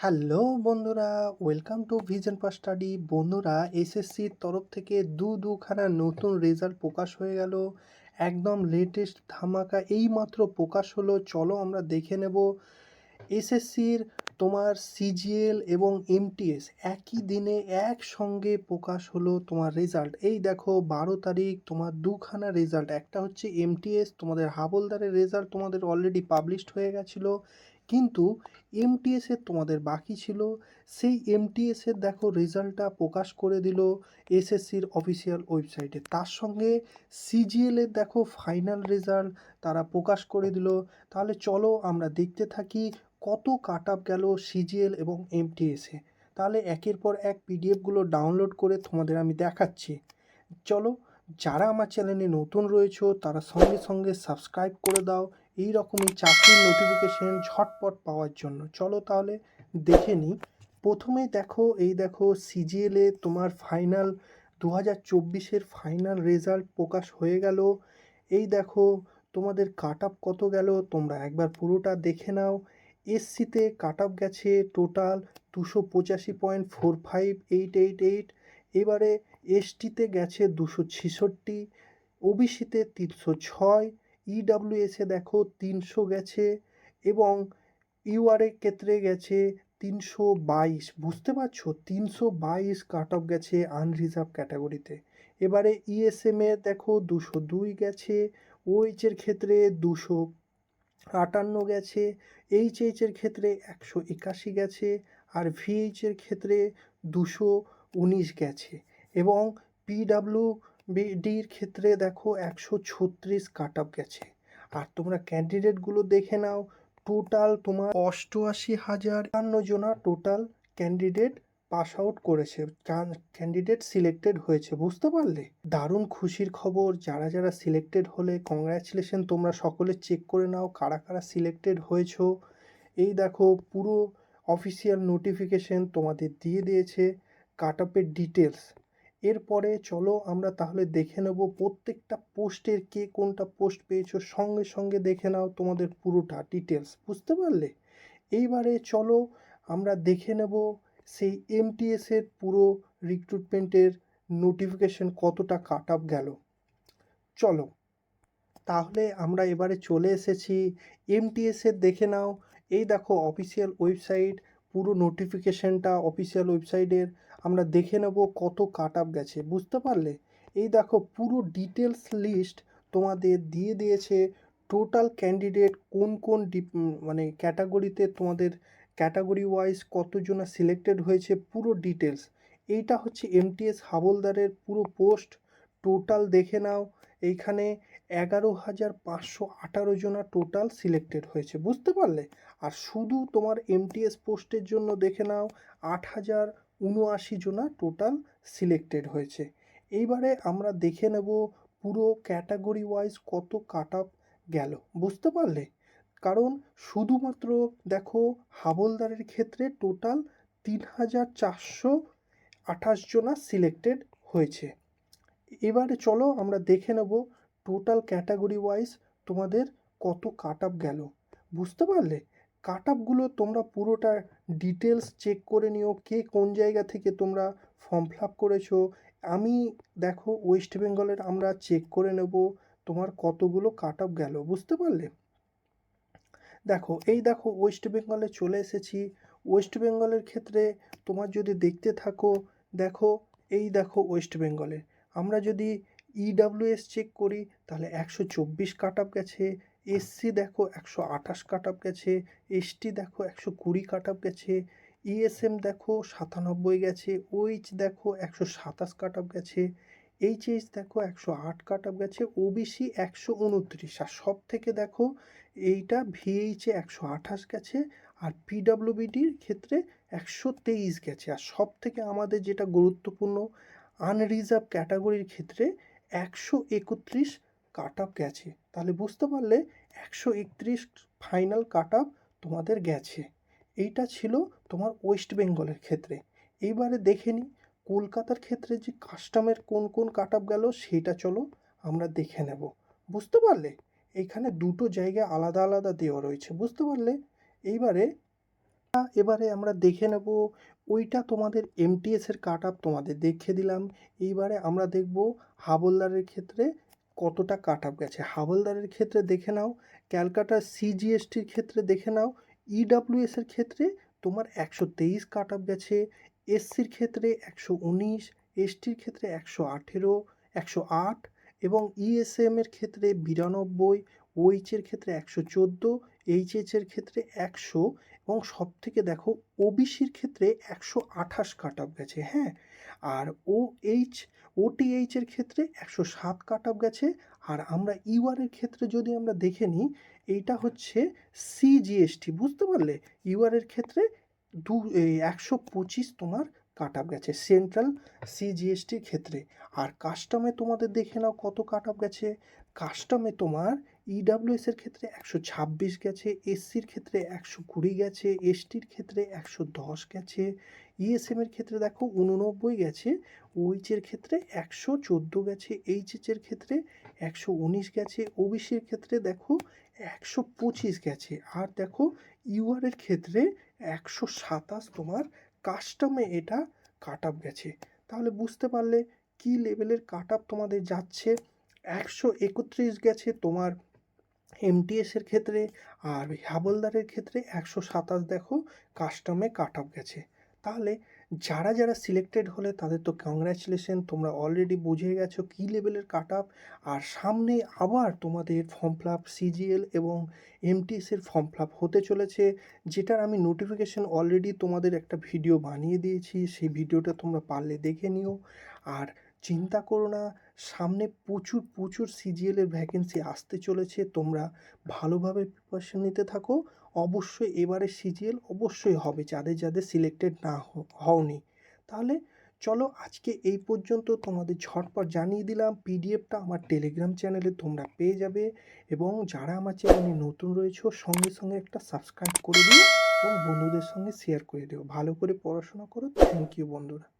Hello বন্ধুরা welcome to vision pass study বন্ধুরা এসএসসির তরফ থেকে দু দুখানা নতুন রেজাল্ট প্রকাশ হয়ে গেল। একদম লেটেস্ট ধামাকা এইমাত্র প্রকাশ হলো। চলো আমরা দেখে নেব। এসএসসির তোমার সিজিএল এবং এমটিএস একই দিনে একসঙ্গে প্রকাশ হলো তোমার রেজাল্ট এই দেখো, বারো তারিখ তোমার দুখানা রেজাল্ট একটা হচ্ছে এমটিএস তোমাদের হাবলদারের রেজাল্ট তোমাদের অলরেডি পাবলিশড হয়ে গেছিল। কিন্তু এমটিএসের তোমাদের বাকি ছিল। সেই এমটিএসের দেখো রেজাল্টটা প্রকাশ করে দিল এসএসসির অফিসিয়াল ওয়েবসাইটে তার সঙ্গে সিজিএলের দেখো ফাইনাল রেজাল্ট তারা প্রকাশ করে দিল। তাহলে চলো আমরা দেখতে থাকি কত কাট আপ গেল সিজিএল এবং এমটিএসে তাহলে একের পর এক পিডিএফগুলো ডাউনলোড করে তোমাদের আমি দেখাচ্ছি। চলো, যারা আমার চ্যানেলে নতুন রয়েছো তারা সঙ্গে সঙ্গে সাবস্ক্রাইব করে দাও। এই রকমই চাকরির নোটিফিকেশন ঝটপট পাওয়ার জন্য। চলো তাহলে দেখে নিই। প্রথমেই দেখো, এই দেখো সিজিএলে তোমার ফাইনাল দু হাজার চব্বিশের ফাইনাল রেজাল্ট প্রকাশ হয়ে গেল। এই দেখো তোমাদের কাট আপ কত গেল? তোমরা একবার পুরোটা দেখে নাও। এসসিতে কাট আপ গেছে টোটাল দুশো পঁচাশি point four five eight eight eight এবারে এসটিতে গেছে দুশো ছেষট্টি ওবিসিতে তিনশো ছয়। ইডাব্লিউএসে দেখো তিনশো গেছে এবং ইউআরের ক্ষেত্রে গেছে তিনশো বাইশ। বুঝতে পারছ? তিনশো বাইশ কাট অফ গেছে আনরিজার্ভ ক্যাটাগরিতে এবারে ইএসএমে দেখো দুশো দুই গেছে ওএইচের ক্ষেত্রে দুশো আটান্ন গেছে এইচ এইচএইচের ক্ষেত্রে একশো একাশি গেছে আর ভিএইচের ক্ষেত্রে দুশো উনিশ গেছে। এবং পিডাব্লিউ বিডির ক্ষেত্রে দেখো একশো ছত্রিশ কাট আপ গেছে। আর তোমরা ক্যান্ডিডেটগুলো দেখে নাও টোটাল তোমার অষ্টআশি হাজার একান্ন জনা টোটাল ক্যান্ডিডেট পাস আউট করেছে ক্যান্ডিডেট সিলেক্টেড হয়েছে, বুঝতে পারলে? দারুণ খুশির খবর, যারা যারা সিলেক্টেড হলে কংগ্রাচুলেশন তোমরা সকলে চেক করে নাও, কারা কারা সিলেক্টেড হয়েছো। এই দেখো পুরো অফিসিয়াল নোটিফিকেশন তোমাদের দিয়ে দিয়েছে কাট আপের ডিটেলস এরপরে চলো আমরা তাহলে দেখে নেব প্রত্যেকটা পোস্টের কে কোনটা পোস্ট পেয়েছ। সঙ্গে সঙ্গে দেখে নাও তোমাদের পুরোটা ডিটেলস বুঝতে পারলে? এইবারে চলো আমরা দেখে নেব সেই এমটিএসের পুরো রিক্রুটমেন্টের নোটিফিকেশন কতটা কাট আপ গেল। চলো, তাহলে আমরা এবারে চলে এসেছি এমটিএসের দেখে নাও। এই দেখো অফিসিয়াল ওয়েবসাইট পুরো নোটিফিকেশনটা অফিসিয়াল ওয়েবসাইটের আমরা দেখে নেব কত কাট আপ গেছে, বুঝতে পারলে? এই দেখো পুরো ডিটেলস লিস্ট তোমাদের দিয়ে দিয়েছে টোটাল ক্যান্ডিডেট কোন কোন মানে ক্যাটাগরিতে তোমাদের ক্যাটাগরি ওয়াইজ কতজনা সিলেক্টেড হয়েছে, পুরো ডিটেলস এইটা হচ্ছে এমটিএস হাবলদারের পুরো পোস্ট টোটাল দেখে নাও, এইখানে এগারো হাজার পাঁচশো আঠারো জনা টোটাল সিলেক্টেড হয়েছে, বুঝতে পারলে? আর শুধু তোমার এমটিএস পোস্টের জন্য দেখে নাও, আট হাজার উনআশি জনা টোটাল সিলেক্টেড হয়েছে। এইবারে আমরা দেখে নেব পুরো ক্যাটাগরি ওয়াইজ কত কাট আপ গেল। বুঝতে পারলে? কারণ শুধুমাত্র দেখো হাবলদারের ক্ষেত্রে টোটাল তিন হাজার চারশো আঠাশ জনা সিলেক্টেড হয়েছে। এবারে চলো আমরা দেখে নেব টোটাল ক্যাটাগরি ওয়াইজ তোমাদের কত কাট আপ গেল। বুঝতে পারলে? কাট আপগুলো তোমরা পুরোটা ডিটেলস চেক করে নিও, কে কোন জায়গা থেকে তোমরা ফর্ম ফিল আপ করেছ। আমি দেখো ওয়েস্ট বেঙ্গলের আমরা চেক করে নেব, তোমার কতগুলো কাট আপ গেল, বুঝতে পারলে? দেখো, এই দেখো ওয়েস্ট বেঙ্গলে চলে এসেছি। ওয়েস্ট বেঙ্গলের ক্ষেত্রে তোমার যদি দেখতে থাকো, দেখো, এই দেখো ওয়েস্ট বেঙ্গলে আমরা যদি ইডাব্লিউএস চেক করি, তাহলে একশো চব্বিশ কাট আপ গেছে এসসি দেখো একশো আঠাশ কাট আপ গেছে, এসটি দেখো একশো কুড়ি কাট আপ গেছে ইএসএম দেখো সাতানব্বই গেছে ওইচ দেখো একশো সাতাশ কাট আপ গেছে এইচএইচ দেখো একশো আট কাট আপ গেছে ওবিসি একশো উনত্রিশ আর সব থেকে দেখো এইটা ভিএইচে একশো আঠাশ গেছে আর পিডাব্লিউবিডির ক্ষেত্রে একশো তেইশ গেছে আর সব থেকে আমাদের যেটা গুরুত্বপূর্ণ আনরিজার্ভ ক্যাটাগরির ক্ষেত্রে একশো একত্রিশ কাট আপ গেছে। তাহলে বুঝতে পারলে একশো একত্রিশ ফাইনাল কাট আপ তোমাদের গেছে। এইটা ছিল তোমার ওয়েস্ট বেঙ্গলের ক্ষেত্রে। এইবারে দেখে নিই কলকাতার ক্ষেত্রে যে কাস্টমের কোন কোন কাট আপ গেল সেটা চলো আমরা দেখে নেব। বুঝতে পারলে? এখানে দুটো জায়গা আলাদা আলাদা দেওয়া রয়েছে, বুঝতে পারলে? এইবারে, এবারে আমরা দেখে নেব, ওইটা তোমাদের এমটিএসের কাট আপ তোমাদের দেখিয়ে দিলাম। এইবারে আমরা দেখব হাবলদারের ক্ষেত্রে কতটা কাট আপ গেছে? হাবলদারের ক্ষেত্রে দেখে নাও, ক্যালকাটা সিজিএসটির ক্ষেত্রে দেখে নাও ইডাব্লিউএস এর ক্ষেত্রে তোমার একশো তেইশ কাট আপ গেছে এসসির ক্ষেত্রে একশো উনিশ এসটির ক্ষেত্রে একশো আঠেরো, একশো আট এবং ইএসএমের ক্ষেত্রে বিরানব্বই ওইচের ক্ষেত্রে একশো চোদ্দ এইচএচের ক্ষেত্রে একশো এবং সব থেকে দেখো ওবিসির ক্ষেত্রে একশো আঠাশ কাট আপ গেছে হ্যাঁ? আর ও এইচ ওটিএইচ এর ক্ষেত্রে একশো সাত কাট আপ গেছে। আর আমরা ইউআরের ক্ষেত্রে যদি আমরা দেখে নিই, এইটা হচ্ছে সিজিএসটি বুঝতে পারলে? ইউআরের ক্ষেত্রে দু একশো পঁচিশ তোমার কাট আপ গেছে সেন্ট্রাল সিজিএসটির ক্ষেত্রে। আর কাস্টমে তোমাদের দেখে নাও কত কাট আপ গেছে কাস্টমে তোমার ইডাব্লিউএস এর ক্ষেত্রে একশো ছাব্বিশ গেছে এসসির ক্ষেত্রে একশো কুড়ি গেছে এসটির ক্ষেত্রে একশো দশ গেছে ইএসএম এর ক্ষেত্রে দেখো উননব্বই গেছে ওইচের ক্ষেত্রে একশো চোদ্দ গেছে এইচএচের ক্ষেত্রে একশো উনিশ গেছে ওবিসির ক্ষেত্রে দেখো একশো পঁচিশ গেছে। আর দেখো ইউআরের ক্ষেত্রে একশো সাতাশ তোমার কাস্টমে এটা কাট আপ গেছে। তাহলে বুঝতে পারলে কী লেভেলের কাট আপ তোমাদের যাচ্ছে? একশো একত্রিশ গেছে তোমার এমটিএসের ক্ষেত্রে আর হাবলদারের ক্ষেত্রে একশো সাতাশ দেখো কাস্টমে কাট আপ গেছে। তাহলে যারা যারা সিলেক্টেড হলে তাদের তো কংগ্র্যাচুলেশন তোমরা অলরেডি বুঝে গেছো কী লেভেলের কাট আপ আর সামনে আবার তোমাদের ফর্ম ফিল আপ সিজিএল এবং এমটিএসের ফর্ম ফিল আপ হতে চলেছে, যেটার আমি নোটিফিকেশন অলরেডি তোমাদের একটা ভিডিও বানিয়ে দিয়েছি, সেই ভিডিওটা তোমরা পারলে দেখে নিও। আর চিন্তা করো না সামনে প্রচুর প্রচুর সিজিএলের ভ্যাকেন্সি আসতে চলেছে। তোমরা ভালোভাবে প্রিপারেশন নিতে থাকো। অবশ্যই এবারে সিজিএল অবশ্যই হবে, যাদের যাদের সিলেক্টেড না হওনি। তাহলে চলো আজকে এই পর্যন্ত তোমাদের ঝটপট জানিয়ে দিলাম। পিডিএফটা আমার টেলিগ্রাম চ্যানেলে তোমরা পেয়ে যাবে এবং যারা আমার চ্যানেলে নতুন রয়েছে, সঙ্গে সঙ্গে একটা সাবস্ক্রাইব করে দিও এবং বন্ধুদের সঙ্গে শেয়ার করে দিও। ভালো করে পড়াশোনা করো। থ্যাংক ইউ বন্ধুরা।